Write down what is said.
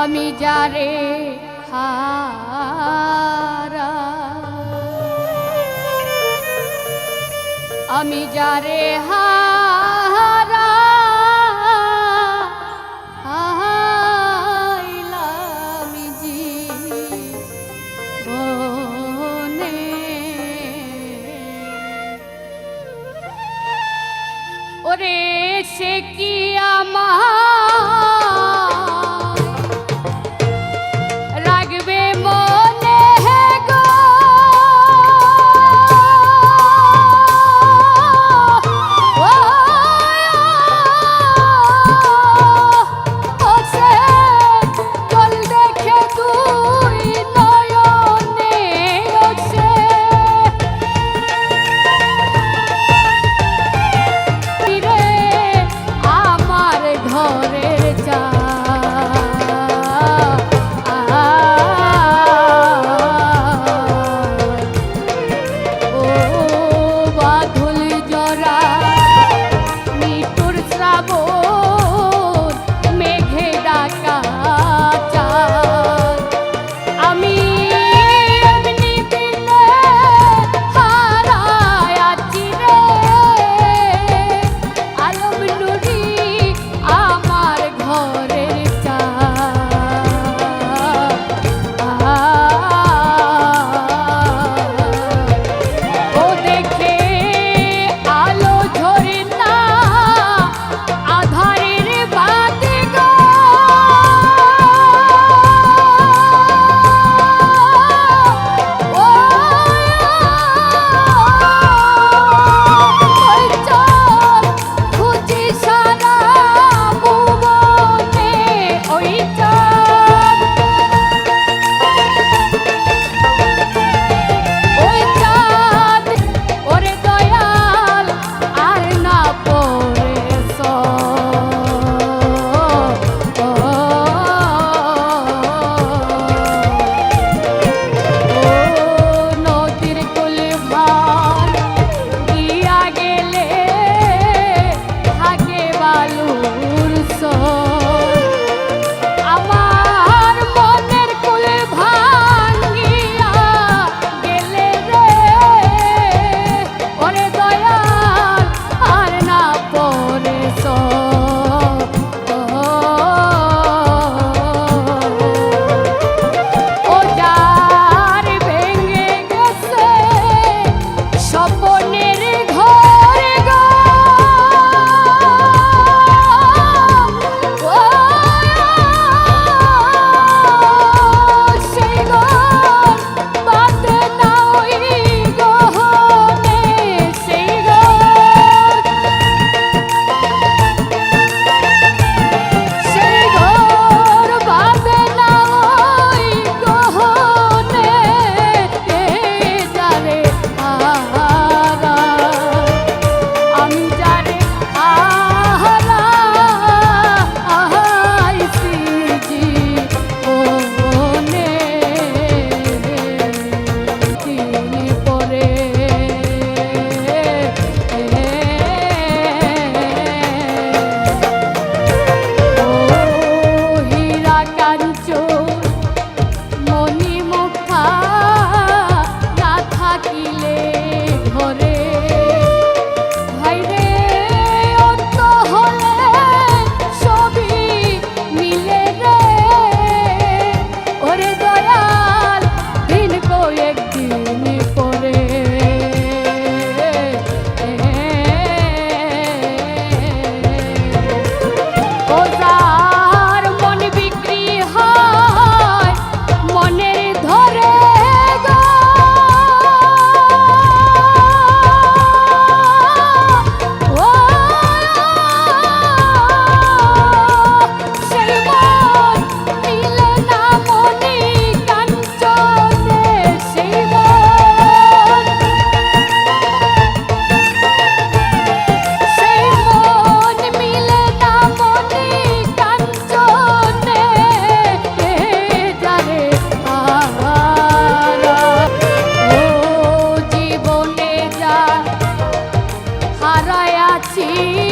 আমি যারে হারা। আমি যারে হারা। হাইলাম ওরে সে কি আমার হারায়াছি